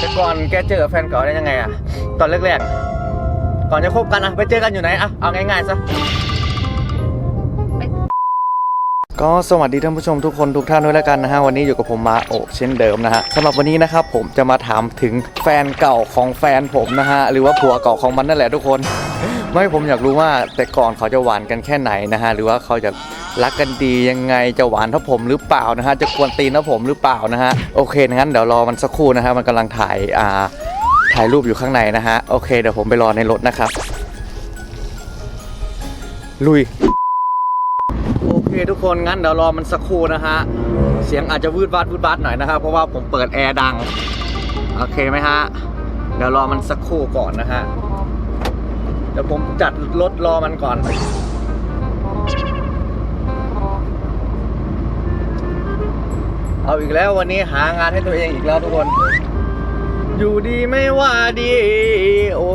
แต่ก่อนแกเจอแฟนเก่าได้ยังไงอะตอนแรกๆก่อนจะคบกันอะไปเจอกันอยู่ไหนอะเอาง่ายๆซะก็สวัสดีท่านผู้ชมทุกคนทุกท่านด้วยแล้วกันนะฮะวันนี้อยู่กับผมมาโอะเช่นเดิมนะฮะสำหรับวันนี้นะครับผมจะมาถามถึงแฟนเก่าของแฟนผมนะฮะหรือว่าผัวเก่าของมันนั่นแหละทุกคน ไม่ผมอยากรู้ว่าแต่ก่อนเขาจะหวานกันแค่ไหนนะฮะหรือว่าเขาจะรักกันดียังไงจะหวานเท่าผมหรือเปล่านะฮะจะกวนตีนเท่าผมหรือเปล่านะฮะโอเคงั้นเดี๋ยวรอมันสักครู่นะฮะมันกำลังถ่ายอ่าถ่ายรูปอยู่ข้างในนะฮะโอเคเดี๋ยวผมไปรอในรถนะครับลุยโอเคทุกคนงั้นเดี๋ยวรอมันสักครู่นะฮะเสียงอาจจะวืดวาดวืดวาดหน่อยนะครับเพราะว่าผมเปิดแอร์ดังโอเคไหมฮะเดี๋ยวรอมันสักครู่ก่อนนะฮะ เดี๋ยวผมจัดรถรอมันก่อน เอาอีกแล้ววันนี้หางานให้ตัวเองอีกแล้วทุกคน อยู่ดีไม่ว่าดี โอ้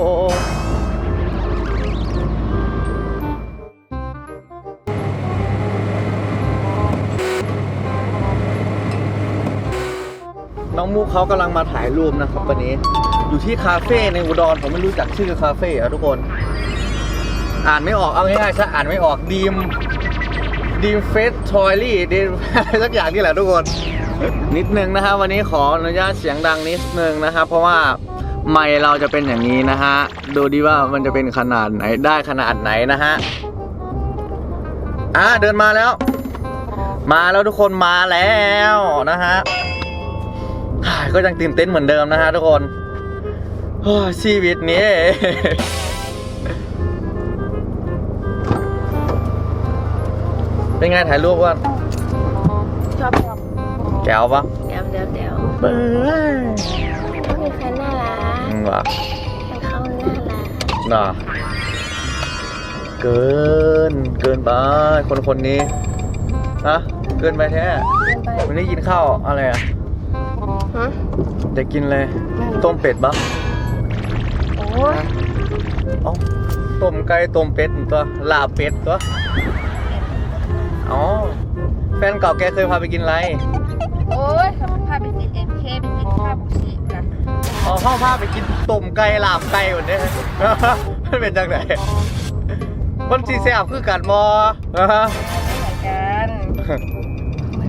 น้องมุกเขากำลังมาถ่ายรูปนะครับวันนี้ อยู่ที่คาเฟ่ในอุดรผมไม่รู้จักชื่อคาเฟ่อะทุกคน อ่านไม่ออกเอาง่ายๆซะอ่านไม่ออกดีมดีมเฟสทอยลี่ดีมสักอย่างนี่แหละทุกคน นิดนึงนะฮะวันนี้ขออนุญาตเสียงดังนิดนึงนะครับเพราะว่าไมค์เราจะเป็นอย่างนี้นะฮะดูดีว่ามันจะเป็นขนาดไหนได้ขนาดไหนนะฮะอ่าเดินมาแล้ว มาแล้วทุกคนมาแล้วนะฮะก็ยังตื่นเต้นเหมือนเดิมนะฮะทุกคน โอ้ยชีวิตนี้ เป็นไงถ่ายรูปว่าชอบชอบแก้วปะเดี๋ยวเดี๋ยวเดี๋ยวเบ้ยเขาเป็นแฟนน่ารักอืมวะแฟนเขาน่ารักน่ะเกิน เกินไป คนคนนี้ ฮะ เกินไปแท้เดินไปวันนี้กินข้าวอะไรอะ ฮะ จะกินเลย ต้มเป็ดปะโอ้ย เอ้าต้มไก่ต้มเป็ดตัวลาบเป็ดตัวอ๋อแฟนเก่าแกเคยพาไปกินอะไรโอ้ยพาไปกินเอ็มเคไปกินข้าวบุกชีกันอ๋อพ่อพาไปกินต้มไก่ลาบไก่หมดเนี่ยมันเป็นจังไหนมันสีแซ่บคือกันมอไปกัน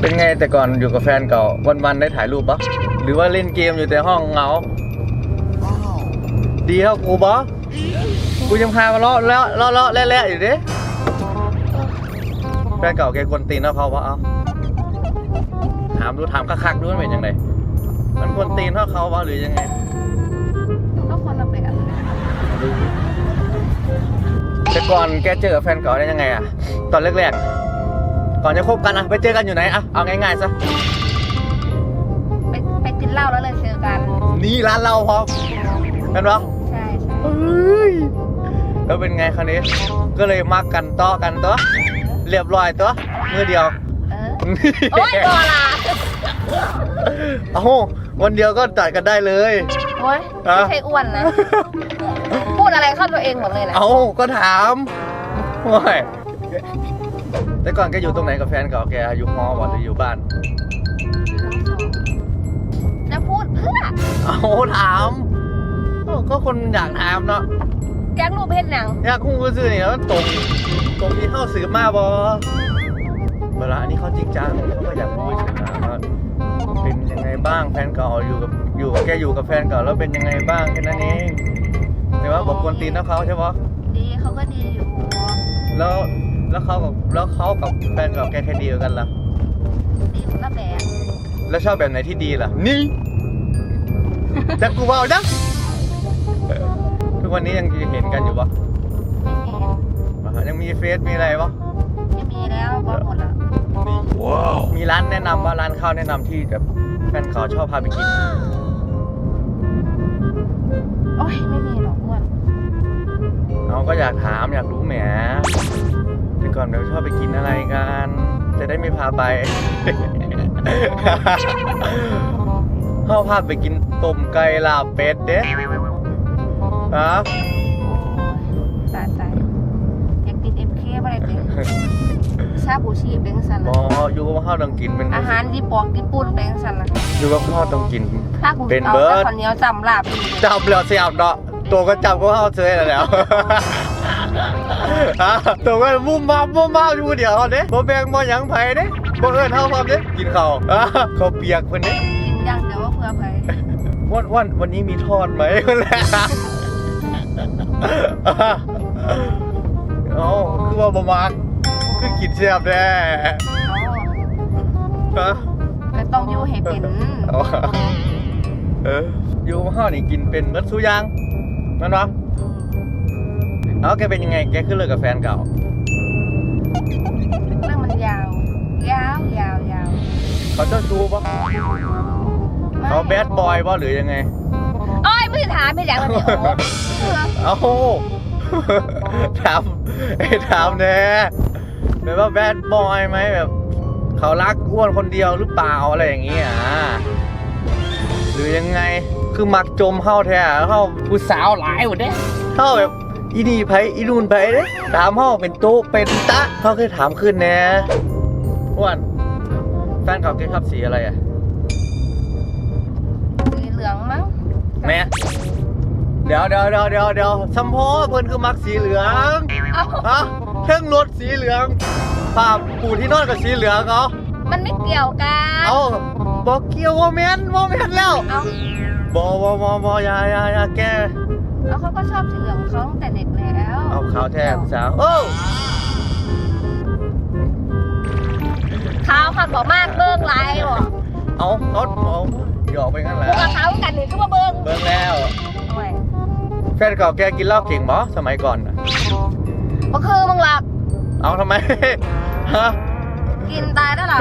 เป็นไงแต่ก่อนอยู่กับแฟนเก่าวันๆได้ถ่ายรูปปะหรือว่าเล่นเกมอยู่แต่ห้องเหงา ดีเท่ากูปะกูยังพามาเลาะแล้วเลาะเลาะแล่ๆอยู่ดิแฟนเก่าแกกวนตีนเท่าเขาปะเอ้าถามดูถามคักๆดูมันเป็นยังไงมันกวนตีนเท่าเขาปะหรือยังไงก็คนละแบบแต่ก่อนแกเจอแฟนเก่าได้ยังไงอะตอนแรกๆก่อนจะคบกันอะไปเจอกันอยู่ไหนอะเอาง่ายๆซะไปไปกินเหล้าแล้วเลยเจอกัน นี่ร้านเราพร้อมเป็นปะ ใช่ใช่เฮ้ยแล้วเป็นไงคราวนี้ ก็เลยมักกันต่อกันตัว เรียบร้อยตัวมือเดียวเออโอ้ยบอลาเอ้าวันเดียวก็จัดกันได้เลย โอ้ยไม่ใช่อ้วนนะ พูดอะไรเข้าตัวเองหมดเลยนะเอ้าก็ถามโอ้ยแต่ก่อนแกอยู่ตรงไหนกับแฟนเก่าแกอยู่หอวะหรืออยู่บ้านจะพูดเพื่อ เอ้าถามเอ้า ก็คนอยากถามเนาะแก๊งรูปเพศหนังอยากคู่ซื้อนี่แล้วตรงตรงที่เข้าสืบมาบอเวลาอันนี้เขาจริงจังเขาก็อยากรู้เฉยๆว่าเป็นยังไงบ้างแฟนเก่าอยู่กับอยู่กับแกอยู่กับแฟนเก่าแล้วเป็นยังไงบ้างแค่นั้นเองแต่ว่าบอกกวนตีนนะเขาใช่ปะดีเขาก็ดีอยู่แล้วแล้วเขากับแล้วเขากับแฟนเก่าแกใครดีกว่ากันล่ะดีคนละแบบแล้วชอบแบบไหนที่ดีล่ะนี่จะกูเบาจัง ทุกวันนี้ยังเห็นกันอยู่ปะไม่มียังมีเฟซมีอะไรปะไม่มีแล้วบอลหมดแล้วมีร้านแนะนำว่าร้านข้าวแนะนำที่แบบแฟนเขาชอบพาไปกิน โอ้ยไม่มีหรอกอ้วนเราก็อยากถามอยากรู้แหมแต่ก่อนเราชอบไปกินอะไรกัน จะได้ไม่พาไปเขาพาไปกินต้มไก่ลาบเป็ดเด้ ฮะตายตายอยากกินเอ็มเคอะไรเป็นชาบูชีพเป็นสันบนะออยู่กับข้าวต้องกินเป็นอาหารญี่ปุ่นญี่ปุ่นเป็นสันนะอยู่กับข้าวต้องกิน ถ้ากูเป็นเอาเบิร์ด แต่ข้าวเหนียวจำลาบดีจับแล้วเสียบเนาะตัวก็จับก็เข้าเซยแล้วฮะตัวก็มุ่มมามุ่มมาอยู่เดียวเด้บ่แบ่งบ่หยังไผเด้บ่เอิ้นเฮาพร้อมเด้กินข้าวอะข้าวเปียกเพิ่นเด้กินอย่างเดียวว่าเพื่อไปวันวันวันนี้มีทอดไหมเพิ่นแหละ เอ้าคือว่าบ่มักคือกินแซ่บแท้อ๋อฮะก็ต้องอยู่ให้เป็นเอาเอออยู่กับข้าวนี่กินเป็นเบิดซุอย่างแม่นบ่เอาแกเป็นยังไง แกขึ้นเลิกกับแฟนเก่า เรื่องมันยาว ยาวยาวยาวเขาเจ้าชู้ปะไม่เขาแบดบอยปะหรือยังไง โอ้ยไม่ได้ถามไม่อยากเลยโอ้เอาถามไอ้ถามแน่แบบว่าแบดบอยไหมแบบ เขารักอ้วนคนเดียวหรือเปล่าอะไรอย่างเงี้ยอะหรือยังไงคือมักจมเข้าแท้เข้าผู้สาวหลายหมดเด้เข้าแบบอีนี่ไผอีนูนไผเด้ถามเข้าเป็นโต๊ะเป็นตะเขาเคยถามขึ้นแน่อ้วนแฟนเก่าแกชอบสีอะไรอะ เดี๋ยวเดี๋ยวเดี๋ยวเดี๋ยวเดี๋ยวสัมพอเพิ่นคือมักสีเหลืองเอ้าฮะเครื่องรถสีเหลืองผ้าปูที่นอนกับสีเหลืองเขามันไม่เกี่ยวกันเอาบอกเกี่ยวว่าแมนว่าแมนแล้วเอาบอบอบอบอยาอยาอยาแกแล้วเขาก็ชอบสีเหลืองของเขาตั้งแต่เด็กแล้วเอาขาวแท้ผู้สาวโอ้ขาวขัดบอกมากเบิ้งไรหรอเอาเขาเอาหยอกไปงั้นแหพวละกกับเขากันนี่คือว่าเบิ้งเบิ่งแล้วโอ้ย แฟนเก่าแกกินเหล้าเก่งบ่สมัยก่อนน่ะก็คือมึงหลับเอาทำไม ฮะ กินตายได้หรอ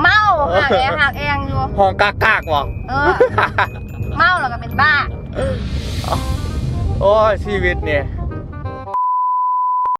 เมาหักเองหักเองอยู่ ห้องกากากว่ะเออ เมาแล้วก็เป็นบ้า โอ้ยชีวิตเนี่ย